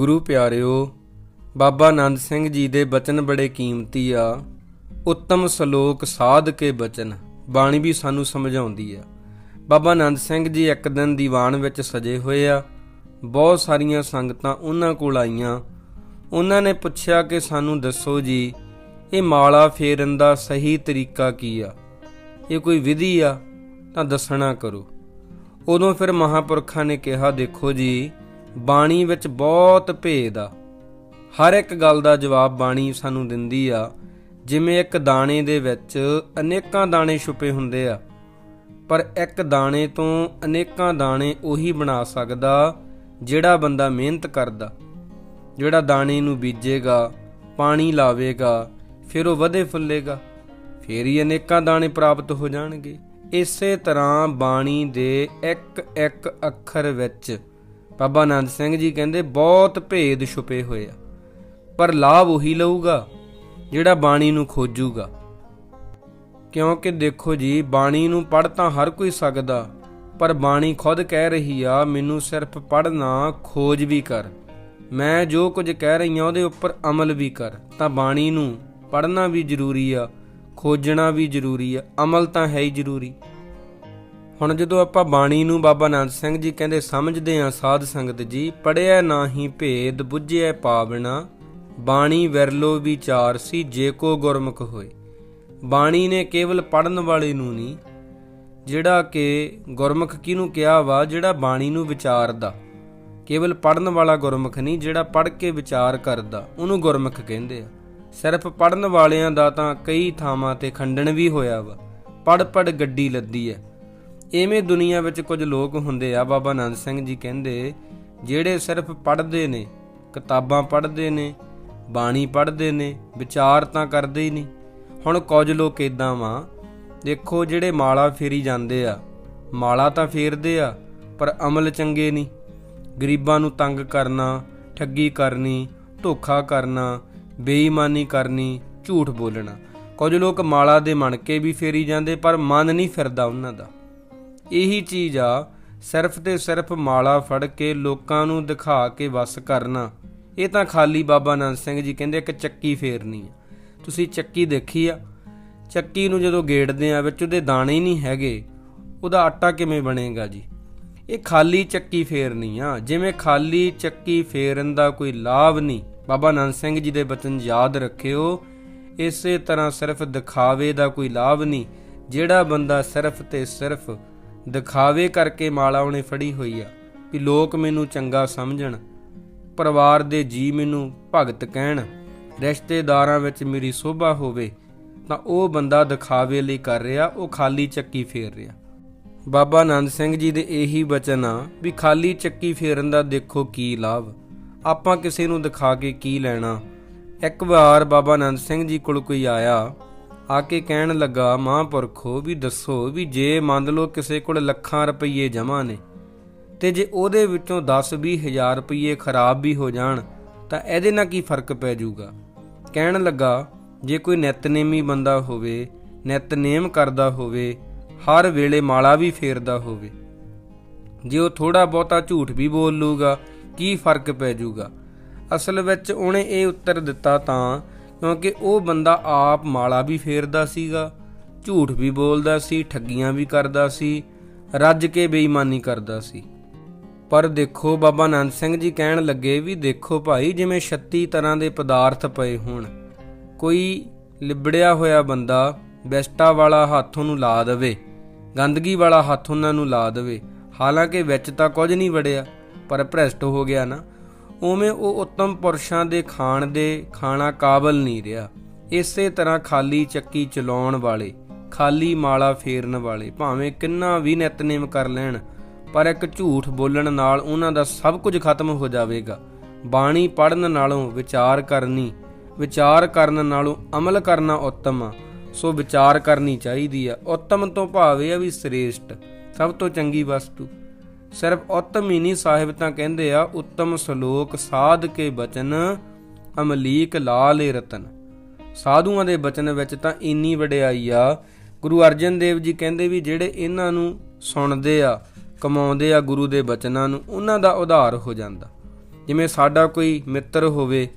ਗੁਰੂ ਪਿਆਰਿਓ, ਬਾਬਾ ਆਨੰਦ ਸਿੰਘ ਜੀ ਦੇ ਬਚਨ ਬੜੇ ਕੀਮਤੀ ਆ। ਉੱਤਮ ਸ਼ਲੋਕ ਸਾਧ ਕੇ ਬਚਨ, ਬਾਣੀ ਵੀ ਸਾਨੂੰ ਸਮਝਾਉਂਦੀ ਆ। ਬਾਬਾ ਆਨੰਦ ਸਿੰਘ ਜੀ ਇੱਕ ਦਿਨ ਦੀਵਾਨ ਵਿੱਚ ਸਜੇ ਹੋਏ ਆ। ਬਹੁਤ ਸਾਰੀਆਂ ਸੰਗਤਾਂ ਉਹਨਾਂ ਕੋਲ ਆਈਆਂ। ਉਹਨਾਂ ਨੇ ਪੁੱਛਿਆ ਕਿ ਸਾਨੂੰ ਦੱਸੋ ਜੀ, ਇਹ ਮਾਲਾ ਫੇਰਨ ਦਾ ਸਹੀ ਤਰੀਕਾ ਕੀ ਆ? ਇਹ ਕੋਈ ਵਿਧੀ ਆ? ਤਾਂ ਦੱਸਣਾ ਕਰੋ। ਉਦੋਂ ਫਿਰ ਮਹਾਪੁਰਖਾਂ ਨੇ ਕਿਹਾ, ਦੇਖੋ ਜੀ ਬਾਣੀ ਵਿੱਚ ਬਹੁਤ ਭੇਦ ਆ। ਹਰ ਇੱਕ ਗੱਲ ਦਾ ਜਵਾਬ ਬਾਣੀ ਸਾਨੂੰ ਦਿੰਦੀ ਆ। ਜਿਵੇਂ ਇੱਕ ਦਾਣੇ ਦੇ ਵਿੱਚ ਅਨੇਕਾਂ ਦਾਣੇ ਛੁਪੇ ਹੁੰਦੇ ਆ। ਪਰ ਇੱਕ ਦਾਣੇ ਤੋਂ ਅਨੇਕਾਂ ਦਾਣੇ ਉਹੀ ਬਣਾ ਸਕਦਾ ਜਿਹੜਾ ਬੰਦਾ ਮਿਹਨਤ ਕਰਦਾ। ਜਿਹੜਾ ਦਾਣੇ ਨੂੰ ਬੀਜੇਗਾ, ਪਾਣੀ ਲਾਵੇਗਾ, ਫਿਰ ਉਹ ਵਧੇ ਫੁੱਲੇਗਾ, ਫਿਰ ਹੀ ਅਨੇਕਾਂ ਦਾਣੇ ਪ੍ਰਾਪਤ ਹੋ ਜਾਣਗੇ। ਇਸੇ ਤਰ੍ਹਾਂ ਬਾਣੀ ਦੇ ਇੱਕ ਇੱਕ ਅੱਖਰ ਵਿੱਚ ਬਾਬਾ ਆਨੰਦ ਸਿੰਘ ਜੀ ਕਹਿੰਦੇ, ਬਹੁਤ ਭੇਦ ਛੁਪੇ ਹੋਏ ਆ। ਪਰ ਲਾਭ ਉਹੀ ਲਊਗਾ, ਜਿਹੜਾ ਬਾਣੀ ਨੂੰ ਖੋਜੂਗਾ। ਕਿਉਂਕਿ ਦੇਖੋ ਜੀ, ਬਾਣੀ ਨੂੰ ਪੜ੍ਹ ਤਾਂ ਹਰ ਕੋਈ ਸਕਦਾ, ਪਰ ਬਾਣੀ ਖੁਦ ਕਹਿ ਰਹੀ ਆ, ਮੈਨੂੰ ਸਿਰਫ ਪੜ੍ਹਨਾ ਖੋਜ ਵੀ ਕਰ। ਮੈਂ ਜੋ ਕੁਝ ਕਹਿ ਰਹੀ ਆ, ਉਹਦੇ ਉੱਪਰ ਅਮਲ ਵੀ ਕਰ। ਤਾਂ ਬਾਣੀ ਨੂੰ ਪੜ੍ਹਨਾ ਵੀ ਜ਼ਰੂਰੀ ਆ, ਖੋਜਣਾ ਵੀ ਜ਼ਰੂਰੀ ਆ, ਅਮਲ ਤਾਂ ਹੈ ਹੀ ਜ਼ਰੂਰੀ। ਹੁਣ ਜਦੋਂ ਆਪਾਂ ਬਾਣੀ ਨੂੰ ਬਾਬਾ ਆਨੰਦ ਸਿੰਘ ਜੀ ਕਹਿੰਦੇ ਸਮਝਦੇ ਆਂ ਸਾਧ ਸੰਗਤ ਜੀ ਪੜਿਆ ਨਾਹੀ ਭੇਦ ਬੁੱਝਿਆ ਪਾਵਣਾ, ਬਾਣੀ ਵਿਰਲੋ ਵਿਚਾਰ ਸੀ ਜੇ ਕੋ ਗੁਰਮੁਖ ਹੋਏ। ਬਾਣੀ ਨੇ ਕੇਵਲ ਪੜਨ ਵਾਲੇ ਨੂੰ ਨਹੀਂ, ਜਿਹੜਾ ਕਿ ਗੁਰਮੁਖ ਕਿਹਨੂੰ ਕਿਹਾ ਵਾ, ਜਿਹੜਾ ਬਾਣੀ ਨੂੰ ਵਿਚਾਰਦਾ। ਕੇਵਲ ਪੜਨ ਵਾਲਾ ਗੁਰਮੁਖ ਨਹੀਂ, ਜਿਹੜਾ ਪੜ ਕੇ ਵਿਚਾਰ ਕਰਦਾ, ਉਹਨੂੰ ਗੁਰਮੁਖ ਕਹਿੰਦੇ ਆ। ਸਿਰਫ ਪੜਨ ਵਾਲਿਆਂ ਦਾ ਤਾਂ ਕਈ ਥਾਵਾਂ ਤੇ ਖੰਡਨ ਵੀ ਹੋਇਆ ਵਾ। ਪੜ ਪੜ ਗੱਡੀ ਲੱਦੀ ਐ। ਐਵੇਂ ਦੁਨੀਆ ਵਿੱਚ ਕੁਝ ਲੋਕ ਹੁੰਦੇ ਆ, ਬਾਬਾ ਆਨੰਦ ਸਿੰਘ ਜੀ ਕਹਿੰਦੇ, ਜਿਹੜੇ ਸਿਰਫ ਪੜ੍ਹਦੇ ਨੇ, ਕਿਤਾਬਾਂ ਪੜ੍ਹਦੇ ਨੇ, ਬਾਣੀ ਪੜ੍ਹਦੇ ਨੇ, ਵਿਚਾਰ ਤਾਂ ਕਰਦੇ ਹੀ ਨਹੀਂ। ਹੁਣ ਕੁਝ ਲੋਕ ਇਦਾਂ ਵਾ, ਦੇਖੋ ਜਿਹੜੇ ਮਾਲਾ ਫੇਰੀ ਜਾਂਦੇ ਆ, ਮਾਲਾ ਤਾਂ ਫੇਰਦੇ ਆ, ਪਰ ਅਮਲ ਚੰਗੇ ਨਹੀਂ। ਗਰੀਬਾਂ ਨੂੰ ਤੰਗ ਕਰਨਾ, ਠੱਗੀ ਕਰਨੀ, ਧੋਖਾ ਕਰਨਾ, ਬੇਈਮਾਨੀ ਕਰਨੀ, ਝੂਠ ਬੋਲਣਾ। ਕੁਝ ਲੋਕ ਮਾਲਾ ਦੇ ਮਣ ਕੇ ਵੀ ਫੇਰੀ ਜਾਂਦੇ, ਪਰ ਮਨ ਨਹੀਂ ਫਿਰਦਾ ਉਹਨਾਂ ਦਾ। ਇਹੀ ਚੀਜ਼ ਆ, ਸਿਰਫ ਤੇ ਸਿਰਫ ਮਾਲਾ ਫੜ ਕੇ ਲੋਕਾਂ ਨੂੰ ਦਿਖਾ ਕੇ ਵਸ ਕਰਨਾ। ਇਹ ਤਾਂ ਖਾਲੀ ਬਾਬਾ ਆਨੰਦ ਸਿੰਘ ਜੀ ਕਹਿੰਦੇ ਇੱਕ ਚੱਕੀ ਫੇਰਨੀ ਆ। ਤੁਸੀਂ ਚੱਕੀ ਦੇਖੀ ਆ? ਚੱਕੀ ਨੂੰ ਜਦੋਂ ਗੇੜਦੇ ਆ, ਵਿੱਚ ਉਹਦੇ ਦਾਣੇ ਹੀ ਨਹੀਂ ਹੈਗੇ, ਉਹਦਾ ਆਟਾ ਕਿਵੇਂ ਬਣੇਗਾ ਜੀ? ਇਹ ਖਾਲੀ ਚੱਕੀ ਫੇਰਨੀ ਆ। ਜਿਵੇਂ ਖਾਲੀ ਚੱਕੀ ਫੇਰਨ ਦਾ ਕੋਈ ਲਾਭ ਨਹੀਂ। ਬਾਬਾ ਆਨੰਦ ਸਿੰਘ ਜੀ ਦੇ ਬਚਨ ਯਾਦ ਰੱਖਿਓ, ਇਸੇ ਤਰ੍ਹਾਂ ਸਿਰਫ ਦਿਖਾਵੇ ਦਾ ਕੋਈ ਲਾਭ ਨਹੀਂ। ਜਿਹੜਾ ਬੰਦਾ ਸਿਰਫ ਤੇ ਸਿਰਫ ਦਿਖਾਵੇ ਕਰਕੇ ਮਾਲਾ ਉਹਨੇ ਫੜੀ ਹੋਈ ਆ ਵੀ ਲੋਕ ਮੈਨੂੰ ਚੰਗਾ ਸਮਝਣ, ਪਰਿਵਾਰ ਦੇ ਜੀ ਮੈਨੂੰ ਭਗਤ ਕਹਿਣ, ਰਿਸ਼ਤੇਦਾਰਾਂ ਵਿੱਚ ਮੇਰੀ ਸੋਭਾ ਹੋਵੇ, ਤਾਂ ਉਹ ਬੰਦਾ ਦਿਖਾਵੇ ਲਈ ਕਰ ਰਿਹਾ, ਉਹ ਖਾਲੀ ਚੱਕੀ ਫੇਰ ਰਿਹਾ। ਬਾਬਾ ਆਨੰਦ ਸਿੰਘ ਜੀ ਦੇ ਇਹੀ ਬਚਨ ਆ ਵੀ ਖਾਲੀ ਚੱਕੀ ਫੇਰਨ ਦਾ ਦੇਖੋ ਕੀ ਲਾਭ, ਆਪਾਂ ਕਿਸੇ ਨੂੰ ਦਿਖਾ ਕੇ ਕੀ ਲੈਣਾ। ਇੱਕ ਵਾਰ ਬਾਬਾ ਆਨੰਦ ਸਿੰਘ ਜੀ ਕੋਲ ਕੋਈ ਆਇਆ ਆ ਕੇ ਕਹਿਣ ਲੱਗਾ, ਮਹਾਂਪੁਰਖੋ, ਵੀ ਦੱਸੋ ਵੀ ਜੇ ਮੰਨ ਲਓ ਕਿਸੇ ਕੋਲ ਲੱਖਾਂ ਰੁਪਏ ਜਮ੍ਹਾਂ ਨੇ ਤੇ ਜੇ ਉਹਦੇ ਵਿੱਚੋਂ 10-20 ਹਜ਼ਾਰ ਰੁਪਏ ਖਰਾਬ ਵੀ ਹੋ ਜਾਣ, ਤਾਂ ਇਹਦੇ ਨਾਲ ਕੀ ਫ਼ਰਕ ਪੈ ਜਾਊਗਾ? ਕਹਿਣ ਲੱਗਾ, ਜੇ ਕੋਈ ਨਿਤਨੇਮੀ ਬੰਦਾ ਹੋਵੇ, ਨਿਤਨੇਮ ਕਰਦਾ ਹੋਵੇ, ਹਰ ਵੇਲੇ ਮਾਲਾ ਵੀ ਫੇਰਦਾ ਹੋਵੇ, ਜੇ ਉਹ ਥੋੜਾ ਬਹੁਤਾ ਝੂਠ ਵੀ ਬੋਲ ਲੂਗਾ ਕੀ ਫ਼ਰਕ ਪੈ ਜਾਊਗਾ? ਅਸਲ ਵਿੱਚ ਉਹਨੇ ਇਹ ਉੱਤਰ ਦਿੱਤਾ ਤਾਂ ਕਿਉਂਕਿ ਉਹ ਬੰਦਾ ਆਪ ਮਾਲਾ ਵੀ ਫੇਰਦਾ ਸੀਗਾ, ਝੂਠ ਵੀ ਬੋਲਦਾ ਸੀ, ਠੱਗੀਆਂ ਵੀ ਕਰਦਾ ਸੀ, ਰੱਜ ਕੇ ਬੇਈਮਾਨੀ ਕਰਦਾ ਸੀ। ਪਰ ਦੇਖੋ ਬਾਬਾ ਆਨੰਦ ਸਿੰਘ ਜੀ ਕਹਿਣ ਲੱਗੇ ਵੀ ਦੇਖੋ ਭਾਈ ਜਿਵੇਂ 36 ਤਰ੍ਹਾਂ ਦੇ ਪਦਾਰਥ ਪਏ ਹੋਣ, ਕੋਈ ਲਿਬੜਿਆ ਹੋਇਆ ਬੰਦਾ ਬੈਸਟਾ ਵਾਲਾ ਹੱਥ ਉਹਨੂੰ ਲਾ ਦੇਵੇ, ਗੰਦਗੀ ਵਾਲਾ ਹੱਥ ਉਹਨਾਂ ਨੂੰ ਲਾ ਦੇਵੇ, ਹਾਲਾਂਕਿ ਵਿੱਚ ਤਾਂ ਕੁਝ ਨਹੀਂ ਵੜਿਆ, ਪਰ ਭ੍ਰਸ਼ਟ ਹੋ ਗਿਆ ਨਾ। ਉਵੇਂ ਉਹ ਉੱਤਮ ਪੁਰਸ਼ਾਂ ਦੇ ਖਾਣ ਦੇ ਖਾਣਾ ਕਾਬਲ ਨਹੀਂ ਰਿਹਾ। ਇਸੇ ਤਰ੍ਹਾਂ ਖਾਲੀ ਚੱਕੀ ਚਲਾਉਣ ਵਾਲੇ, ਖਾਲੀ ਮਾਲਾ ਫੇਰਨ ਵਾਲੇ, ਭਾਵੇਂ ਕਿੰਨਾ ਵੀ ਨਿਤਨੇਮ ਕਰ ਲੈਣ, ਪਰ ਇੱਕ ਝੂਠ ਬੋਲਣ ਨਾਲ ਉਹਨਾਂ ਦਾ ਸਭ ਕੁਝ ਖਤਮ ਹੋ ਜਾਵੇਗਾ। ਬਾਣੀ ਪੜਨ ਨਾਲੋਂ ਵਿਚਾਰ ਕਰਨੀ, ਵਿਚਾਰ ਕਰਨ ਨਾਲੋਂ ਅਮਲ ਕਰਨਾ ਉੱਤਮ ਆ। ਸੋ ਵਿਚਾਰ ਕਰਨੀ ਚਾਹੀਦੀ ਆ। ਉੱਤਮ ਤੋਂ ਭਾਵ ਇਹ ਆ ਵੀ ਸ੍ਰੇਸ਼ਟ, ਸਭ ਤੋਂ ਚੰਗੀ ਵਸਤੂ। ਸਿਰਫ ਉੱਤਮ ਹੀ ਨਹੀਂ ਸਾਹਿਬ ਤਾਂ ਕਹਿੰਦੇ ਆ, ਉੱਤਮ ਸ਼ਲੋਕ ਸਾਧ ਕੇ ਬਚਨ, ਅਮਲੀਕ ਲਾਲੇ ਰਤਨ। ਸਾਧੂਆਂ ਦੇ ਬਚਨ ਵਿੱਚ ਤਾਂ ਇੰਨੀ ਵਡਿਆਈ ਆ। ਗੁਰੂ ਅਰਜਨ ਦੇਵ ਜੀ ਕਹਿੰਦੇ ਵੀ ਜਿਹੜੇ ਇਹਨਾਂ ਨੂੰ ਸੁਣਦੇ ਆ, ਕਮਾਉਂਦੇ ਆ ਗੁਰੂ ਦੇ ਬਚਨਾਂ ਨੂੰ, ਉਹਨਾਂ ਦਾ ਉਧਾਰ ਹੋ ਜਾਂਦਾ। ਜਿਵੇਂ ਸਾਡਾ ਕੋਈ ਮਿੱਤਰ ਹੋਵੇ,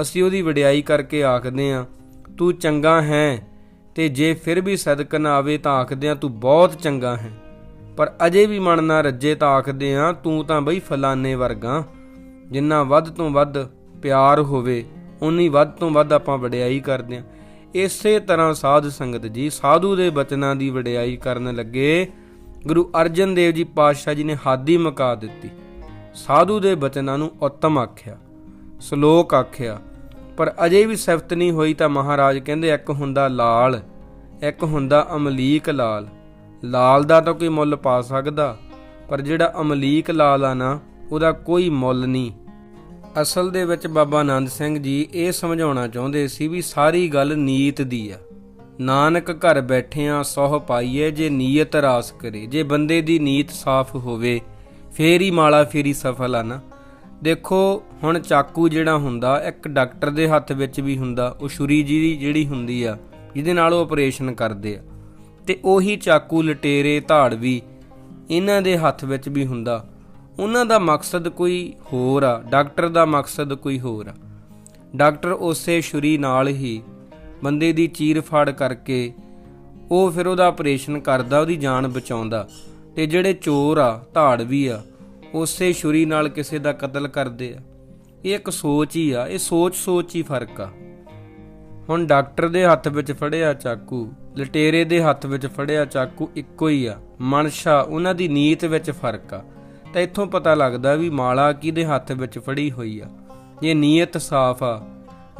ਅਸੀਂ ਉਹਦੀ ਵਡਿਆਈ ਕਰਕੇ ਆਖਦੇ ਆ, ਤੂੰ ਚੰਗਾ ਹੈ ਤੇ ਜੇ ਫਿਰ ਵੀ ਸਦਕ ਨਾ ਆਵੇ ਤਾਂ ਆਖਦੇ ਆ, ਤੂੰ ਬਹੁਤ ਚੰਗਾ ਹੈ। ਪਰ ਅਜੇ ਵੀ ਮਨ ਨਾ ਰੱਜੇ ਤਾਂ ਆਖਦੇ ਆ ਤੂੰ ਤਾਂ ਬਈ ਫਲਾਨੇ ਵਰਗਾ। ਜਿੰਨਾ ਵੱਧ ਤੋਂ ਵੱਧ ਪਿਆਰ ਹੋਵੇ ਉਨੀ ਵੱਧ ਤੋਂ ਵੱਧ ਆਪਾਂ ਵਡਿਆਈ ਕਰਦੇ ਆ ਇਸੇ ਤਰ੍ਹਾਂ ਸਾਧ ਸੰਗਤ ਜੀ, ਸਾਧੂ ਦੇ ਬਚਨਾਂ ਦੀ ਵਡਿਆਈ ਕਰਨ ਲੱਗੇ, ਗੁਰੂ ਅਰਜਨ ਦੇਵ ਜੀ ਪਾਤਸ਼ਾਹ ਜੀ ਨੇ ਹਾਦੀ ਮਕਾ ਦਿੱਤੀ। ਸਾਧੂ ਦੇ ਬਚਨਾਂ ਨੂੰ ਉੱਤਮ ਆਖਿਆ, ਸ਼ਲੋਕ ਆਖਿਆ, ਪਰ ਅਜੇ ਵੀ ਸਿਫਤ ਨਹੀਂ ਹੋਈ ਤਾਂ ਮਹਾਰਾਜ ਕਹਿੰਦੇ, ਇੱਕ ਹੁੰਦਾ ਲਾਲ, ਇੱਕ ਹੁੰਦਾ ਅਮਲੀਕ ਲਾਲ। ਲਾਲ ਦਾ ਤਾਂ ਕੋਈ ਮੁੱਲ ਪਾ ਸਕਦਾ, ਪਰ ਜਿਹੜਾ ਅਮਲੀਕ ਲਾਲ ਆ ਨਾ, ਉਹਦਾ ਕੋਈ ਮੁੱਲ ਨਹੀਂ। ਅਸਲ ਦੇ ਵਿੱਚ ਬਾਬਾ ਆਨੰਦ ਸਿੰਘ ਜੀ ਇਹ ਸਮਝਾਉਣਾ ਚਾਹੁੰਦੇ ਸੀ ਵੀ ਸਾਰੀ ਗੱਲ ਨੀਤ ਦੀ ਆ। ਨਾਨਕ ਘਰ ਬੈਠਿਆਂ ਸੋਹ ਪਾਈਏ ਜੇ ਨੀਅਤ ਰਾਸ ਕਰੇ, ਜੇ ਬੰਦੇ ਦੀ ਨੀਤ ਸਾਫ਼ ਹੋਵੇ, ਫੇਰ ਹੀ ਮਾਲਾ ਫੇਰੀ ਸਫਲ ਆ ਨਾ। ਦੇਖੋ, ਹੁਣ ਚਾਕੂ ਜਿਹੜਾ ਹੁੰਦਾ, ਇੱਕ ਡਾਕਟਰ ਦੇ ਹੱਥ ਵਿੱਚ ਵੀ ਹੁੰਦਾ, ਉਹ ਛੁਰੀ ਜੀ ਦੀ ਜਿਹੜੀ ਹੁੰਦੀ ਆ, ਜਿਹਦੇ ਨਾਲ ਉਹ ਆਪਰੇਸ਼ਨ ਕਰਦੇ ਆ। ਤੇ ਉਹੀ ਚਾਕੂ ਲਟੇਰੇ ਧਾੜਵੀ ਇਹਨਾਂ ਦੇ ਹੱਥ ਵਿੱਚ ਵੀ ਹੁੰਦਾ। ਉਹਨਾਂ ਦਾ ਮਕਸਦ ਕੋਈ ਹੋਰ ਆ, ਡਾਕਟਰ ਦਾ ਮਕਸਦ ਕੋਈ ਹੋਰ ਆ। ਡਾਕਟਰ ਉਸੇ ਛੁਰੀ ਨਾਲ ਹੀ ਬੰਦੇ ਦੀ ਚੀਰ ਫਾੜ ਕਰਕੇ ਉਹ ਫਿਰ ਉਹਦਾ ਆਪਰੇਸ਼ਨ ਕਰਦਾ, ਉਹਦੀ ਜਾਨ ਬਚਾਉਂਦਾ ਤੇ ਜਿਹੜੇ ਚੋਰ ਆ ਧਾੜਵੀ ਆ, ਉਸੇ ਛੁਰੀ ਨਾਲ ਕਿਸੇ ਦਾ ਕਤਲ ਕਰਦੇ ਆ। ਇਹ ਇੱਕ ਸੋਚ ਹੀ ਆ, ਇਹ ਸੋਚ ਸੋਚ ਹੀ ਫ਼ਰਕ ਆ। ਹੁਣ ਡਾਕਟਰ ਦੇ ਹੱਥ ਵਿੱਚ ਫੜਿਆ ਚਾਕੂ ਲਟੇਰੇ ਦੇ ਹੱਥ ਵਿੱਚ ਫੜਿਆ ਚਾਕੂ ਇੱਕੋ ਹੀ ਆ। ਮਨਸ਼ਾ, ਉਹਨਾਂ ਦੀ ਨੀਤ ਵਿੱਚ ਫ਼ਰਕ ਆ। ਤਾਂ ਇੱਥੋਂ ਪਤਾ ਲੱਗਦਾ ਵੀ ਮਾਲਾ ਕਿਹਦੇ ਹੱਥ ਵਿੱਚ ਫੜੀ ਹੋਈ ਆ। ਜੇ ਨੀਅਤ ਸਾਫ਼ ਆ।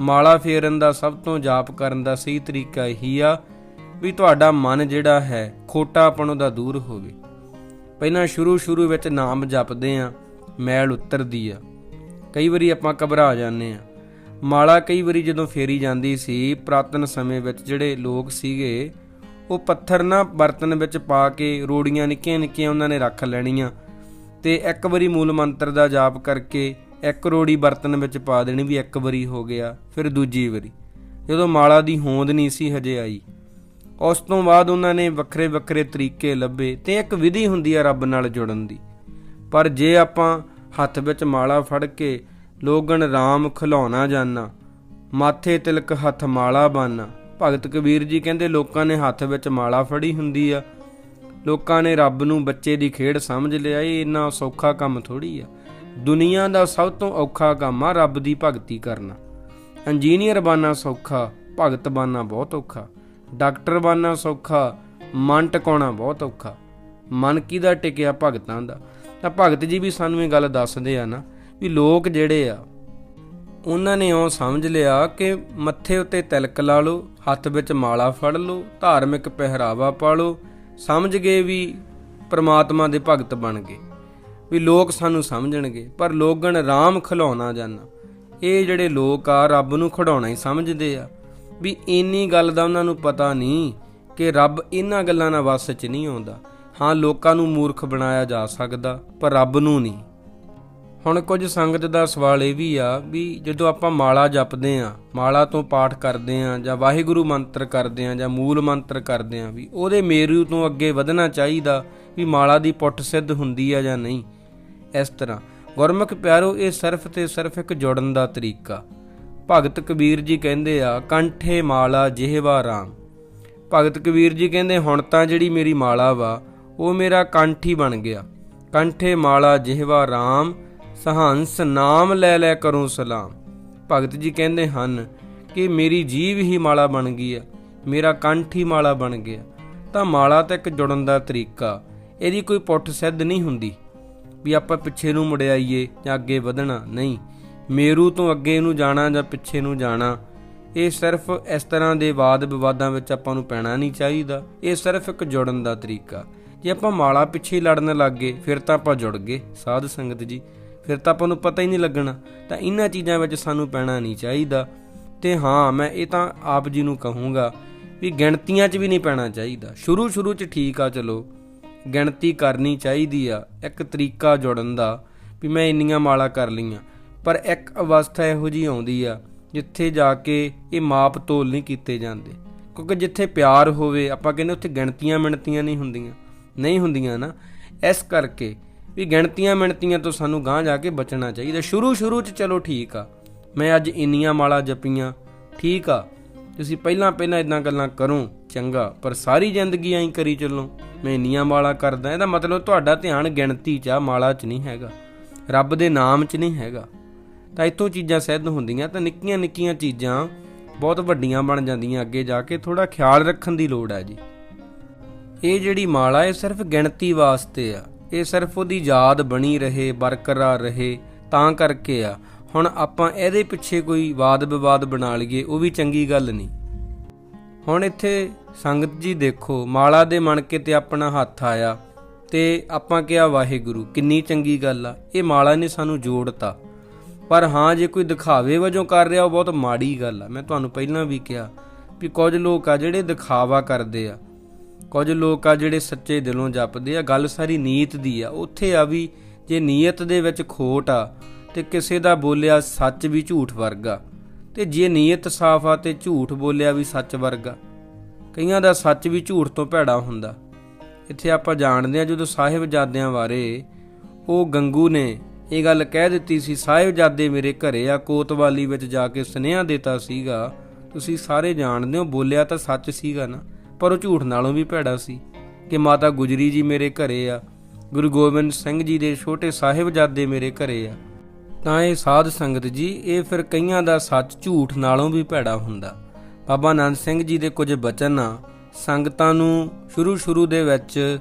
ਮਾਲਾ ਫੇਰਨ ਦਾ ਸਭ ਤੋਂ ਜਾਪ ਕਰਨ ਦਾ ਸਹੀ ਤਰੀਕਾ ਇਹੀ ਆ ਵੀ ਤੁਹਾਡਾ ਮਨ ਜਿਹੜਾ ਹੈ, ਖੋਟਾਪਣ ਉਹਦਾ ਦੂਰ ਹੋਵੇ। ਪਹਿਲਾਂ ਸ਼ੁਰੂ ਸ਼ੁਰੂ ਵਿੱਚ ਨਾਮ ਜਪਦੇ ਆ, ਮੈਲ ਉਤਰਦੀ ਆ। ਕਈ ਵਾਰੀ ਆਪਾਂ ਘਬਰਾ ਜਾਂਦੇ ਆ। ਮਾਲਾ ਕਈ ਵਾਰੀ ਜਦੋਂ ਫੇਰੀ ਜਾਂਦੀ ਸੀ, ਪ੍ਰਾਤਨ ਸਮੇਂ ਵਿੱਚ ਜਿਹੜੇ ਲੋਕ ਸੀਗੇ, ਉਹ ਪੱਥਰ ਨਾ ਬਰਤਨ ਵਿੱਚ ਪਾ ਕੇ ਰੋੜੀਆਂ ਨਿੱਕੀਆਂ ਨਿੱਕੀਆਂ ਉਹਨਾਂ ਨੇ ਰੱਖ ਲੈਣੀਆਂ। ਤੇ ਇੱਕ ਵਾਰੀ ਮੂਲ ਮੰਤਰ ਦਾ ਜਾਪ ਕਰਕੇ ਇੱਕ ਰੋੜੀ ਬਰਤਨ ਵਿੱਚ ਪਾ ਦੇਣੀ ਵੀ ਇੱਕ ਵਾਰੀ ਹੋ ਗਿਆ, ਫਿਰ ਦੂਜੀ ਵਾਰੀ। ਜਦੋਂ ਮਾਲਾ ਦੀ ਹੋਂਦ ਨਹੀਂ ਸੀ ਹਜੇ ਆਈ, ਉਸ ਤੋਂ ਬਾਅਦ ਉਹਨਾਂ ਨੇ ਵੱਖਰੇ ਵੱਖਰੇ ਤਰੀਕੇ ਲੱਭੇ ਤੇ ਇੱਕ ਵਿਧੀ ਹੁੰਦੀ ਆ ਰੱਬ ਨਾਲ ਜੁੜਨ ਦੀ। ਪਰ ਜੇ ਆਪਾਂ ਹੱਥ ਵਿੱਚ ਮਾਲਾ ਫੜ ਕੇ ਲੋਗਣ RAM ਖਿਲਾਉਣਾ ਜਾਣਾ ਮਾਥੇ ਤਿਲਕ ਹੱਥ ਮਾਲਾ ਬਾਨਾ ਭਗਤ ਕਬੀਰ ਜੀ ਕਹਿੰਦੇ ਲੋਕਾਂ ਨੇ ਹੱਥ ਵਿੱਚ ਮਾਲਾ ਫੜੀ ਹੁੰਦੀ ਆ। ਲੋਕਾਂ ਨੇ ਰੱਬ ਨੂੰ ਬੱਚੇ ਦੀ ਖੇਡ ਸਮਝ ਲਿਆ, ਇਹ ਇੰਨਾ ਸੌਖਾ ਕੰਮ ਥੋੜੀ ਆ। ਦੁਨੀਆ ਦਾ ਸਭ ਤੋਂ ਔਖਾ ਕੰਮ ਆ ਰੱਬ ਦੀ ਭਗਤੀ ਕਰਨਾ। ਇੰਜੀਨੀਅਰ ਬਣਨਾ ਸੌਖਾ, ਭਗਤ ਬਣਨਾ ਬਹੁਤ ਔਖਾ। ਡਾਕਟਰ ਬਣਨਾ ਸੌਖਾ, ਮਨ ਟਿਕਾਉਣਾ ਬਹੁਤ ਔਖਾ। ਮਨ ਕਿਹਦਾ ਟਿਕਿਆ ਭਗਤਾਂ ਦਾ? ਤਾਂ ਭਗਤ ਜੀ ਵੀ ਸਾਨੂੰ ਇਹ ਗੱਲ ਦੱਸਦੇ ਆ ਨਾ ਵੀ ਲੋਕ ਜਿਹੜੇ ਆ, ਉਹਨਾਂ ਨੇ ਉਹ ਸਮਝ ਲਿਆ ਕਿ ਮੱਥੇ ਉੱਤੇ ਤਿਲਕ ਲਾ ਲਓ, ਹੱਥ ਵਿੱਚ ਮਾਲਾ ਫੜ ਲਓ, ਧਾਰਮਿਕ ਪਹਿਰਾਵਾ ਪਾ ਲਓ, ਸਮਝ ਗਏ ਵੀ ਪ੍ਰਮਾਤਮਾ ਦੇ ਭਗਤ ਬਣ ਗਏ, ਵੀ ਲੋਕ ਸਾਨੂੰ ਸਮਝਣਗੇ, ਪਰ ਲੋਗਣ ਰਾਮ ਖਿਲਾਉਣਾ ਜਾਣਾ ਇਹ ਜਿਹੜੇ ਲੋਕ ਆ, ਰੱਬ ਨੂੰ ਖੜਾਉਣਾ ਹੀ ਸਮਝਦੇ ਆ, ਵੀ ਇੰਨੀ ਗੱਲ ਦਾ ਉਹਨਾਂ ਨੂੰ ਪਤਾ ਨਹੀਂ ਕਿ ਰੱਬ ਇਹਨਾਂ ਗੱਲਾਂ ਨਾਲ ਵਸ 'ਚ ਨਹੀਂ ਆਉਂਦਾ। ਹਾਂ, ਲੋਕਾਂ ਨੂੰ ਮੂਰਖ ਬਣਾਇਆ ਜਾ ਸਕਦਾ, ਪਰ ਰੱਬ ਨੂੰ ਨਹੀਂ। ਹੁਣ ਕੁਝ ਸੰਗਤ ਦਾ ਸਵਾਲ ਇਹ ਵੀ ਆ ਵੀ ਜਦੋਂ ਆਪਾਂ ਮਾਲਾ ਜਪਦੇ ਆ, ਮਾਲਾ ਤੋਂ ਪਾਠ ਕਰਦੇ ਆ ਜਾਂ ਵਾਹਿਗੁਰੂ ਮੰਤਰ ਕਰਦੇ ਆ ਜਾਂ ਮੂਲ ਮੰਤਰ ਕਰਦੇ ਆ ਵੀ ਉਹਦੇ ਮੇਰੂ ਤੋਂ ਅੱਗੇ ਵਧਣਾ ਚਾਹੀਦਾ ਵੀ ਮਾਲਾ ਦੀ ਪੁੱਟ ਸਿੱਧ ਹੁੰਦੀ ਆ ਜਾਂ ਨਹੀਂ, ਇਸ ਤਰ੍ਹਾਂ। ਗੁਰਮੁਖ ਪਿਆਰੋ, ਇਹ ਸਿਰਫ ਤੇ ਸਿਰਫ ਇੱਕ ਜੁੜਨ ਦਾ ਤਰੀਕਾ। ਭਗਤ ਕਬੀਰ ਜੀ ਕਹਿੰਦੇ ਆ, ਕੰਠੇ ਮਾਲਾ ਜਿਹਵਾ ਰਾਮ। ਭਗਤ ਕਬੀਰ ਜੀ ਕਹਿੰਦੇ, ਹੁਣ ਤਾਂ ਜਿਹੜੀ ਮੇਰੀ ਮਾਲਾ ਵਾ, ਉਹ ਮੇਰਾ ਕੰਠ ਹੀ ਬਣ ਗਿਆ। ਕੰਠੇ ਮਾਲਾ ਜਿਹਵਾ ਰਾਮ ਸਹੰਸ ਨਾਮ ਲੈ ਲੈ ਕਰੂੰ ਸਲਾਮ। ਭਗਤ ਜੀ ਕਹਿੰਦੇ ਹਨ ਕਿ ਮੇਰੀ ਜੀਵ ਹੀ ਮਾਲਾ ਬਣ ਗਈ ਆ ਮੇਰਾ ਕੰਠ ਹੀ ਮਾਲਾ ਬਣ ਗਿਆ। ਤਾਂ ਮਾਲਾ ਤਾਂ ਇੱਕ ਜੁੜਨ ਦਾ ਤਰੀਕਾ, ਇਹਦੀ ਕੋਈ ਪੁੱਠ ਸਿੱਧ ਨਹੀਂ ਹੁੰਦੀ। ਵੀ ਆਪਾਂ ਪਿੱਛੇ ਨੂੰ ਮੁੜਿਆਈਏ ਜਾਂ ਅੱਗੇ ਵਧਣਾ, ਨਹੀਂ। ਮੇਰੂ ਤੋਂ ਅੱਗੇ ਨੂੰ ਜਾਣਾ ਜਾਂ ਪਿੱਛੇ ਨੂੰ ਜਾਣਾ, ਇਹ ਸਿਰਫ ਇਸ ਤਰ੍ਹਾਂ ਦੇ ਵਾਦ ਵਿਵਾਦਾਂ ਵਿੱਚ ਆਪਾਂ ਨੂੰ ਪੈਣਾ ਨਹੀਂ ਚਾਹੀਦਾ। ਇਹ ਸਿਰਫ ਇੱਕ ਜੁੜਨ ਦਾ ਤਰੀਕਾ। ਜੇ ਆਪਾਂ ਮਾਲਾ ਪਿੱਛੇ ਲੜਨ ਲੱਗ ਗਏ, ਫਿਰ ਤਾਂ ਆਪਾਂ ਜੁੜ ਗਏ। ਸਾਧ ਸੰਗਤ ਜੀ ਫਿਰ ਤਾਂ ਆਪਾਂ ਨੂੰ ਪਤਾ ਹੀ ਨਹੀਂ ਲੱਗਣਾ। ਤਾਂ ਇਹਨਾਂ ਚੀਜ਼ਾਂ ਵਿੱਚ ਸਾਨੂੰ ਪੈਣਾ ਨਹੀਂ ਚਾਹੀਦਾ। ਤੇ ਹਾਂ, ਮੈਂ ਇਹ ਤਾਂ ਆਪ ਜੀ ਨੂੰ ਕਹੂੰਗਾ ਵੀ ਗਿਣਤੀਆਂ 'ਚ ਵੀ ਨਹੀਂ ਪੈਣਾ ਚਾਹੀਦਾ। ਸ਼ੁਰੂ ਸ਼ੁਰੂ 'ਚ ਠੀਕ ਆ, ਚਲੋ। ਗਿਣਤੀ ਕਰਨੀ ਚਾਹੀਦੀ ਆ, ਇੱਕ ਤਰੀਕਾ ਜੁੜਨ ਦਾ ਵੀ ਮੈਂ ਇੰਨੀਆਂ ਮਾਲਾ ਕਰ ਲਈਆਂ। ਪਰ ਇੱਕ ਅਵਸਥਾ ਇਹੋ ਜੀ ਆਉਂਦੀ ਆ, ਜਿੱਥੇ ਜਾ ਕੇ ਇਹ ਮਾਪ ਤੋਲ ਨਹੀਂ ਕੀਤੇ ਜਾਂਦੇ। ਕਿਉਂਕਿ ਜਿੱਥੇ ਪਿਆਰ ਹੋਵੇ, ਆਪਾਂ ਕਹਿੰਦੇ ਉੱਥੇ ਗਿਣਤੀਆਂ ਮਿਣਤੀਆਂ ਨਹੀਂ ਹੁੰਦੀਆਂ। ਨਹੀਂ ਹੁੰਦੀਆਂ ਨਾ। ਇਸ ਕਰਕੇ ਵੀ ਗਿਣਤੀਆਂ ਮਿਣਤੀਆਂ ਤੋਂ ਸਾਨੂੰ ਗਾਂਹ ਜਾ ਕੇ ਬਚਣਾ ਚਾਹੀਦਾ। ਸ਼ੁਰੂ ਸ਼ੁਰੂ 'ਚ ਚਲੋ ਠੀਕ ਆ। ਮੈਂ ਅੱਜ ਇੰਨੀਆਂ ਮਾਲਾ ਜਪੀਆਂ। ਠੀਕ ਆ। ਤੁਸੀਂ ਪਹਿਲਾਂ ਪਹਿਲਾਂ ਇਦਾਂ ਗੱਲਾਂ ਕਰੋ, ਚੰਗਾ। ਪਰ ਸਾਰੀ ਜ਼ਿੰਦਗੀ ਐਂ ਕਰੀ ਚੱਲੋ। ਮੈਂ ਇੰਨੀਆਂ ਮਾਲਾ ਕਰਦਾ, ਇਹਦਾ ਮਤਲਬ ਤੁਹਾਡਾ ਧਿਆਨ ਗਿਣਤੀ 'ਚ ਆ, ਮਾਲਾ 'ਚ ਨਹੀਂ ਹੈਗਾ। ਰੱਬ ਦੇ ਨਾਮ 'ਚ ਨਹੀਂ ਹੈਗਾ। ਤਾਂ ਇੱਥੋਂ ਚੀਜ਼ਾਂ ਸਿੱਧ ਹੁੰਦੀਆਂ, ਤਾਂ ਨਿੱਕੀਆਂ ਨਿੱਕੀਆਂ ਚੀਜ਼ਾਂ ਬਹੁਤ ਵੱਡੀਆਂ ਬਣ ਜਾਂਦੀਆਂ ਅੱਗੇ ਜਾ ਕੇ। ਥੋੜਾ ਖਿਆਲ ਰੱਖਣ ਦੀ ਲੋੜ ਹੈ ਜੀ। ਇਹ ਜਿਹੜੀ ਮਾਲਾ, ਇਹ ਸਿਰਫ ਗਿਣਤੀ ਵਾਸਤੇ ਆ। ਇਹ ਸਿਰਫ ਉਹਦੀ ਯਾਦ ਬਣੀ ਰਹੇ, ਬਰਕਰਾਰ ਰਹੇ, ਤਾਂ ਕਰਕੇ ਆ। ਹੁਣ ਆਪਾਂ ਇਹਦੇ ਪਿੱਛੇ ਕੋਈ ਵਾਦ ਵਿਵਾਦ ਬਣਾ ਲਈਏ, ਉਹ ਵੀ ਚੰਗੀ ਗੱਲ ਨਹੀਂ। ਹੁਣ ਇੱਥੇ ਸੰਗਤ ਜੀ ਦੇਖੋ, ਮਾਲਾ ਦੇ ਮਣਕੇ ਤੇ ਆਪਣਾ ਹੱਥ ਆਇਆ ਤੇ ਆਪਾਂ ਕਿਹਾ, ਵਾਹਿਗੁਰੂ, ਕਿੰਨੀ ਚੰਗੀ ਗੱਲ ਆ। ਇਹ ਮਾਲਾ ਨੇ ਸਾਨੂੰ ਜੋੜਤਾ। ਪਰ ਹਾਂ, ਜੇ ਕੋਈ ਦਿਖਾਵੇ ਵਜੋਂ ਕਰ ਰਿਹਾ, ਉਹ ਬਹੁਤ ਮਾੜੀ ਗੱਲ ਆ। ਮੈਂ ਤੁਹਾਨੂੰ ਪਹਿਲਾਂ ਵੀ ਕਿਹਾ ਵੀ ਕੁਝ ਲੋਕ ਆ ਜਿਹੜੇ ਦਿਖਾਵਾ ਕਰਦੇ ਆ। ਕੁਝ ਲੋਕ ਆ ਜਿਹੜੇ ਸੱਚੇ ਦਿਲੋਂ ਜਪਦੇ ਆ, ਗੱਲ ਸਾਰੀ ਨੀਅਤ ਦੀ ਆ। ਉੱਥੇ ਆ ਵੀ ਜੇ ਨੀਅਤ ਦੇ ਵਿੱਚ ਖੋਟ ਆ, ਤੇ ਕਿਸੇ ਦਾ ਬੋਲਿਆ ਸੱਚ ਵੀ ਝੂਠ ਵਰਗਾ ਤੇ ਜੇ ਨੀਅਤ ਸਾਫ਼ ਆ, ਤੇ ਝੂਠ ਬੋਲਿਆ ਵੀ ਸੱਚ ਵਰਗਾ ਕਈਆਂ ਦਾ ਸੱਚ ਵੀ ਝੂਠ ਤੋਂ ਭੈੜਾ ਹੁੰਦਾ। ਇੱਥੇ ਆਪਾਂ ਜਾਣਦੇ ਆ, ਜਦੋਂ ਸਾਹਿਬਜ਼ਾਦਿਆਂ ਬਾਰੇ ਉਹ ਗੰਗੂ ਨੇ ਇਹ ਗੱਲ ਕਹਿ ਦਿੱਤੀ ਸੀ, ਸਾਹਿਬਜ਼ਾਦੇ ਮੇਰੇ ਘਰੇ ਆ, ਕੋਤਵਾਲੀ ਵਿੱਚ ਜਾ ਕੇ ਸੁਨੇਹਾ ਦਿੱਤਾ ਸੀਗਾ। ਤੁਸੀਂ ਸਾਰੇ ਜਾਣਦੇ ਹੋ, ਬੋਲਿਆ ਤਾਂ ਸੱਚ ਸੀਗਾ ਨਾ। ਪਰ ਉਹ ਝੂਠ ਨਾਲੋਂ ਵੀ ਭੈੜਾ ਸੀ ਕਿ ਮਾਤਾ ਗੁਜਰੀ ਜੀ ਮੇਰੇ ਘਰੇ ਆ, ਗੁਰੂ ਗੋਬਿੰਦ ਸਿੰਘ ਜੀ ਦੇ ਛੋਟੇ ਸਾਹਿਬਜ਼ਾਦੇ ਮੇਰੇ ਘਰੇ ਆ। ਤਾਂ ਇਹ ਸਾਧ ਸੰਗਤ ਜੀ, ਇਹ ਫਿਰ ਕਈਆਂ ਦਾ ਸੱਚ ਝੂਠ ਨਾਲੋਂ ਵੀ ਭੈੜਾ ਹੁੰਦਾ। ਬਾਬਾ ਆਨੰਦ ਸਿੰਘ ਜੀ ਦੇ ਕੁਝ ਬਚਨ ਆ, ਸੰਗਤਾਂ ਨੂੰ ਸ਼ੁਰੂ ਸ਼ੁਰੂ ਦੇ ਵਿੱਚ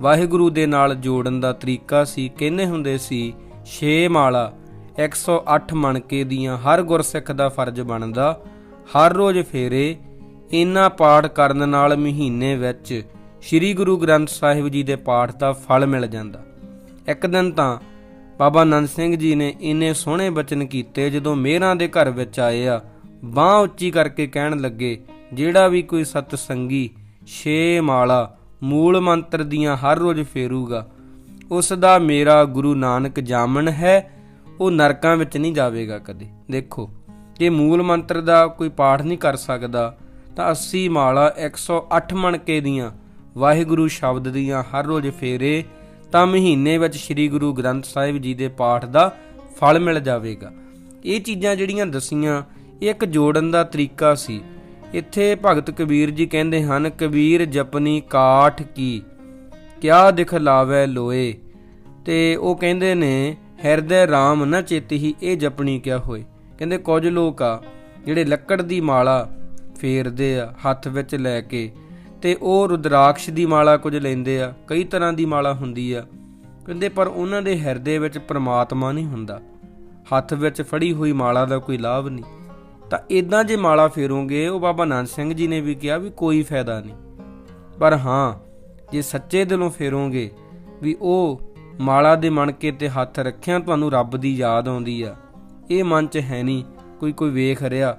ਵਾਹਿਗੁਰੂ ਦੇ ਨਾਲ ਜੋੜਨ ਦਾ ਤਰੀਕਾ ਸੀ, ਕਹਿੰਦੇ ਹੁੰਦੇ ਸੀ 6 ਮਾਲਾ 108 ਮਣਕੇ ਦੀਆਂ ਹਰ ਗੁਰਸਿੱਖ ਦਾ ਫਰਜ਼ ਬਣਦਾ, ਹਰ ਰੋਜ਼ ਫੇਰੇ ਇਹਨਾਂ ਪਾਠ ਕਰਨ ਨਾਲ ਮਹੀਨੇ ਵਿੱਚ ਸ੍ਰੀ ਗੁਰੂ ਗ੍ਰੰਥ ਸਾਹਿਬ ਜੀ ਦੇ ਪਾਠ ਦਾ ਫਲ ਮਿਲ ਜਾਂਦਾ। ਇੱਕ ਦਿਨ ਤਾਂ ਬਾਬਾ ਨੰਦ ਸਿੰਘ ਜੀ ਨੇ ਇੰਨੇ ਸੋਹਣੇ ਬਚਨ ਕੀਤੇ ਜਦੋਂ ਮੇਰਾਂ ਦੇ ਘਰ ਵਿੱਚ ਆਏ ਆ, ਬਾਹ ਉੱਚੀ ਕਰਕੇ ਕਹਿਣ ਲੱਗੇ, ਜਿਹੜਾ ਵੀ ਕੋਈ ਸਤ ਸੰਗੀ ਛੇ ਮਾਲਾ ਮੂਲ ਮੰਤਰ ਦੀਆਂ ਹਰ ਰੋਜ਼ ਫੇਰੂਗਾ, ਉਸ ਦਾ ਮੇਰਾ ਗੁਰੂ ਨਾਨਕ ਜਾਮਨ ਹੈ, ਉਹ ਨਰਕਾਂ ਵਿੱਚ ਨਹੀਂ ਜਾਵੇਗਾ ਕਦੇ। ਦੇਖੋ, ਜੇ ਮੂਲ ਮੰਤਰ ਦਾ ਕੋਈ ਪਾਠ ਨਹੀਂ ਕਰ ਸਕਦਾ ਤਾਂ 80 ਮਾਲਾ 108 ਮਣਕੇ ਦੀਆਂ ਵਾਹਿਗੁਰੂ ਸ਼ਬਦ ਦੀਆਂ ਹਰ ਰੋਜ਼ ਫੇਰੇ ਤਾਂ ਮਹੀਨੇ ਵਿੱਚ ਸ੍ਰੀ ਗੁਰੂ ਗ੍ਰੰਥ ਸਾਹਿਬ ਜੀ ਦੇ ਪਾਠ ਦਾ ਫਲ ਮਿਲ ਜਾਵੇਗਾ। ਇਹ ਚੀਜ਼ਾਂ ਜਿਹੜੀਆਂ ਦਸੀਆਂ, ਇਹ ਇੱਕ ਜੋੜਨ ਦਾ ਤਰੀਕਾ ਸੀ। ਇੱਥੇ ਭਗਤ ਕਬੀਰ ਜੀ ਕਹਿੰਦੇ ਹਨ, ਕਬੀਰ ਜਪਨੀ ਕਾਠ ਕੀ, ਕਿਆ ਦਿਖਲਾਵੇ ਲੋਏ। ਤੇ ਉਹ ਕਹਿੰਦੇ ਨੇ, ਹਿਰਦੇ RAM ਨਾ ਚੇਤੀ ਇਹ ਜਪਣੀ ਕਿਆ ਹੋਏ। ਕਹਿੰਦੇ ਕੁਝ ਲੋਕ ਆ, ਜਿਹੜੇ ਲੱਕੜ ਦੀ ਮਾਲਾ ਫੇਰਦੇ ਆ, ਹੱਥ ਵਿੱਚ ਲੈ ਕੇ। ਤੇ ਉਹ ਰੁਦਰਾਕਸ਼ ਦੀ ਮਾਲਾ ਕੁਝ ਲੈਂਦੇ ਆ, ਕਈ ਤਰ੍ਹਾਂ ਦੀ ਮਾਲਾ ਹੁੰਦੀ ਆ। ਕਹਿੰਦੇ, ਪਰ ਉਹਨਾਂ ਦੇ ਹਿਰਦੇ ਵਿੱਚ ਪ੍ਰਮਾਤਮਾ ਨਹੀਂ ਹੁੰਦਾ। ਹੱਥ ਵਿੱਚ ਫੜੀ ਹੋਈ ਮਾਲਾ ਦਾ ਕੋਈ ਲਾਭ ਨਹੀਂ। ਤਾਂ ਇਦਾਂ ਜੇ ਮਾਲਾ ਫੇਰੋਗੇ, ਉਹ ਬਾਬਾ ਨਾਨਕ ਸਿੰਘ ਜੀ ਨੇ ਵੀ ਕਿਹਾ ਵੀ ਕੋਈ ਫਾਇਦਾ ਨਹੀਂ। ਪਰ ਹਾਂ, ਜੇ ਸੱਚੇ ਦਿਲੋਂ ਫੇਰੋਗੇ ਵੀ ਉਹ ਮਾਲਾ ਦੇ ਮਣਕੇ ਤੇ ਹੱਥ ਰੱਖਿਆ, ਤੁਹਾਨੂੰ ਰੱਬ ਦੀ ਯਾਦ ਆਉਂਦੀ ਆ। ਇਹ ਮਨ 'ਚ ਹੈ ਨਹੀਂ ਕੋਈ ਕੋਈ ਵੇਖ ਰਿਹਾ।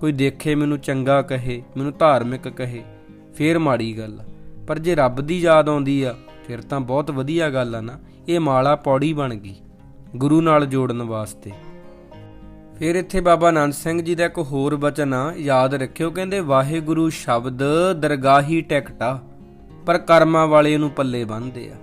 ਕੋਈ ਦੇਖੇ ਮੈਨੂੰ ਚੰਗਾ ਕਹੇ, ਮੈਨੂੰ ਧਾਰਮਿਕ ਕਹੇ, ਫੇਰ ਮਾੜੀ ਗੱਲ ਪਰ ਜੇ ਰੱਬ ਦੀ ਯਾਦ ਆਉਂਦੀ ਆ, ਫਿਰ ਤਾਂ ਬਹੁਤ ਵਧੀਆ ਗੱਲ ਆ ਨਾ, ਇਹ ਮਾਲਾ ਪੌੜੀ ਬਣ ਗਈ, ਗੁਰੂ ਨਾਲ ਜੋੜਨ ਵਾਸਤੇ। ਫਿਰ ਇੱਥੇ ਬਾਬਾ ਆਨੰਦ ਸਿੰਘ ਜੀ ਦਾ ਇੱਕ ਹੋਰ ਬਚਨ ਆ, ਯਾਦ ਰੱਖਿਓ, ਕਹਿੰਦੇ, ਵਾਹਿਗੁਰੂ ਸ਼ਬਦ ਦਰਗਾਹੀ ਟਿਕਟਾ, ਪਰ ਕਰਮਾਂ ਵਾਲੇ ਨੂੰ ਪੱਲੇ ਬੰਨਦੇ ਆ।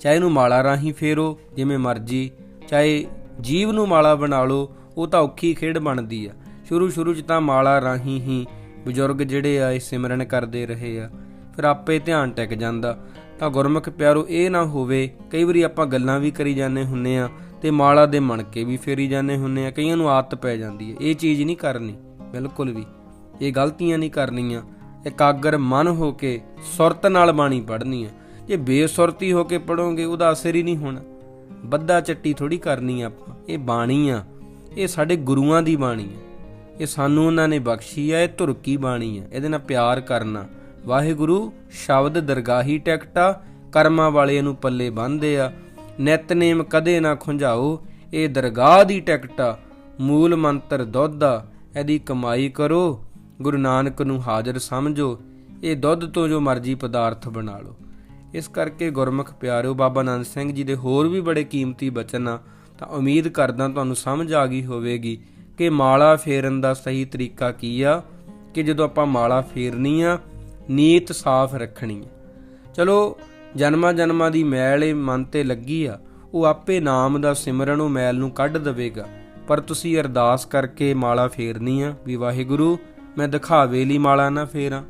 ਚਾਹੇ ਇਹਨੂੰ ਮਾਲਾ ਰਾਹੀਂ ਫੇਰੋ, ਜਿਵੇਂ ਮਰਜ਼ੀ, ਚਾਹੇ ਜੀਵ ਨੂੰ ਮਾਲਾ ਬਣਾ ਲਓ, ਉਹ ਤਾਂ ਔਖੀ ਖੇਡ ਬਣਦੀ ਆ। ਸ਼ੁਰੂ ਸ਼ੁਰੂ ਚ ਤਾਂ ਮਾਲਾ ਰਾਹੀਂ ਹੀ ਬਜ਼ੁਰਗ ਜਿਹੜੇ ਆ ਇਹ ਸਿਮਰਨ ਕਰਦੇ ਰਹੇ ਆ। ਫਿਰ ਆਪੇ ਧਿਆਨ ਟਿਕ ਜਾਂਦਾ। ਤਾਂ ਗੁਰਮੁਖ ਪਿਆਰੋ, ਇਹ ਨਾ ਹੋਵੇ, ਕਈ ਵਾਰੀ ਆਪਾਂ ਗੱਲਾਂ ਵੀ ਕਰੀ ਜਾਂਦੇ ਹੁੰਨੇ ਆ ਤੇ ਮਾਲਾ ਦੇ ਮਣਕੇ ਵੀ ਫੇਰੀ ਜਾਂਦੇ ਹੁੰਨੇ ਆ, ਕਈਆਂ ਨੂੰ ਆਦਤ ਪੈ ਜਾਂਦੀ ਹੈ ਇਹ ਚੀਜ਼ ਨਹੀਂ ਕਰਨੀ, ਬਿਲਕੁਲ ਵੀ। ਇਹ ਗਲਤੀਆਂ ਨਹੀਂ ਕਰਨੀਆਂ। ਇਕਾਗਰ ਮਨ ਹੋ ਕੇ ਸੁਰਤ ਨਾਲ ਬਾਣੀ ਪੜ੍ਹਨੀ ਆ। ਜੇ ਬੇਸੁਰਤੀ ਹੋ ਕੇ ਪੜੋਗੇ ਉਹਦਾ ਅਸਰ ਹੀ ਨਹੀਂ ਹੋਣਾ। ਬੱਦਾ ਚੱਟੀ ਥੋੜੀ ਕਰਨੀ ਆਪਾਂ। ਇਹ ਬਾਣੀ ਆ। ਇਹ ਸਾਡੇ ਗੁਰੂਆਂ ਦੀ ਬਾਣੀ ਆ। ਇਹ ਸਾਨੂੰ ਉਹਨਾਂ ਨੇ ਬਖਸ਼ੀ ਆ, ਇਹ ਧੁਰਕੀ ਬਾਣੀ ਆ। ਇਹਦੇ ਨਾਲ ਪਿਆਰ ਕਰਨਾ। ਵਾਹਿਗੁਰੂ ਸ਼ਬਦ ਦਰਗਾਹੀ ਟਿਕਟਾ ਕਰਮਾਂ ਵਾਲੇ ਨੂੰ ਪੱਲੇ ਬੰਨਦੇ ਆ। ਨਿਤਨੇਮ ਕਦੇ ਨਾ ਖੁੰਝਾਓ, ਇਹ ਦਰਗਾਹ ਦੀ ਟਿਕਟਾ। ਮੂਲ ਮੰਤਰ ਦੁੱਧ ਆ, ਇਹਦੀ ਕਮਾਈ ਕਰੋ। ਗੁਰੂ ਨਾਨਕ ਨੂੰ ਹਾਜ਼ਰ ਸਮਝੋ, ਇਹ ਦੁੱਧ ਤੋਂ ਜੋ ਮਰਜ਼ੀ ਪਦਾਰਥ ਬਣਾ ਲਓ ਇਸ ਕਰਕੇ ਗੁਰਮੁਖ ਪਿਆਰਿਓ, ਬਾਬਾ ਆਨੰਦ ਸਿੰਘ ਜੀ ਦੇ ਹੋਰ ਵੀ ਬੜੇ ਕੀਮਤੀ ਬਚਨ ਆ। ਤਾਂ ਉਮੀਦ ਕਰਦਾ ਤੁਹਾਨੂੰ ਸਮਝ ਆ ਗਈ ਹੋਵੇਗੀ। ਕਿ ਮਾਲਾ ਫੇਰਨ ਦਾ ਸਹੀ ਤਰੀਕਾ ਕੀ ਆ? ਕਿ ਜਦੋਂ ਆਪਾਂ ਮਾਲਾ ਫੇਰਨੀ ਆ, ਨੀਤ ਸਾਫ਼ ਰੱਖਣੀ ਆ। ਚਲੋ, ਜਨਮਾਂ ਜਨਮਾਂ ਦੀ ਮੈਲ ਇਹ ਮਨ ਤੇ ਲੱਗੀ ਆ। ਉਹ ਆਪੇ ਨਾਮ ਦਾ ਸਿਮਰਨ ਉਹ ਮੈਲ ਨੂੰ ਕੱਢ ਦੇਵੇਗਾ। ਪਰ ਤੁਸੀਂ ਅਰਦਾਸ ਕਰਕੇ ਮਾਲਾ ਫੇਰਨੀ ਆ ਵੀ ਵਾਹਿਗੁਰੂ, ਮੈਂ ਦਿਖਾਵੇ ਲਈ ਮਾਲਾ ਨਾ ਫੇਰਾਂ।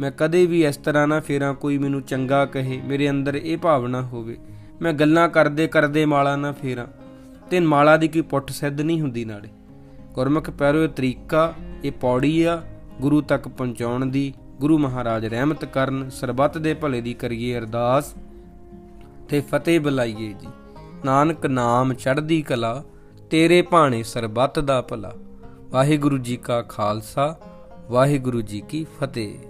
ਮੈਂ ਕਦੇ ਵੀ ਇਸ ਤਰ੍ਹਾਂ ਨਾ ਫੇਰਾਂ, ਕੋਈ ਮੈਨੂੰ ਚੰਗਾ ਕਹੇ, ਮੇਰੇ ਅੰਦਰ ਇਹ ਭਾਵਨਾ ਹੋਵੇ। ਮੈਂ ਗੱਲਾਂ ਕਰਦੇ ਕਰਦੇ ਮਾਲਾ ਨਾ ਫੇਰਾਂ। ਤੇ ਮਾਲਾ ਦੀ ਕੋਈ ਪੁੱਠ ਸਿੱਧ ਨਹੀਂ ਹੁੰਦੀ ਨਾਲੇ। ਗੁਰਮੁਖ ਪਿਆਰੋ ਤਰੀਕਾ, ਇਹ ਪੌੜੀ ਆ, ਗੁਰੂ ਤੱਕ ਪਹੁੰਚਾਉਣ ਦੀ, ਗੁਰੂ ਮਹਾਰਾਜ ਰਹਿਮਤ ਕਰਨ, ਸਰਬੱਤ ਦੇ ਭਲੇ ਦੀ ਕਰੀਏ ਅਰਦਾਸ, ਤੇ ਫਤਿਹ ਬੁਲਾਈਏ ਜੀ। ਨਾਨਕ ਨਾਮ ਚੜ੍ਹਦੀ ਕਲਾ, ਤੇਰੇ ਭਾਣੇ ਸਰਬੱਤ ਦਾ ਭਲਾ। ਵਾਹਿਗੁਰੂ ਜੀ ਕਾ ਖਾਲਸਾ, ਵਾਹਿਗੁਰੂ ਜੀ ਕੀ ਫਤਿਹ।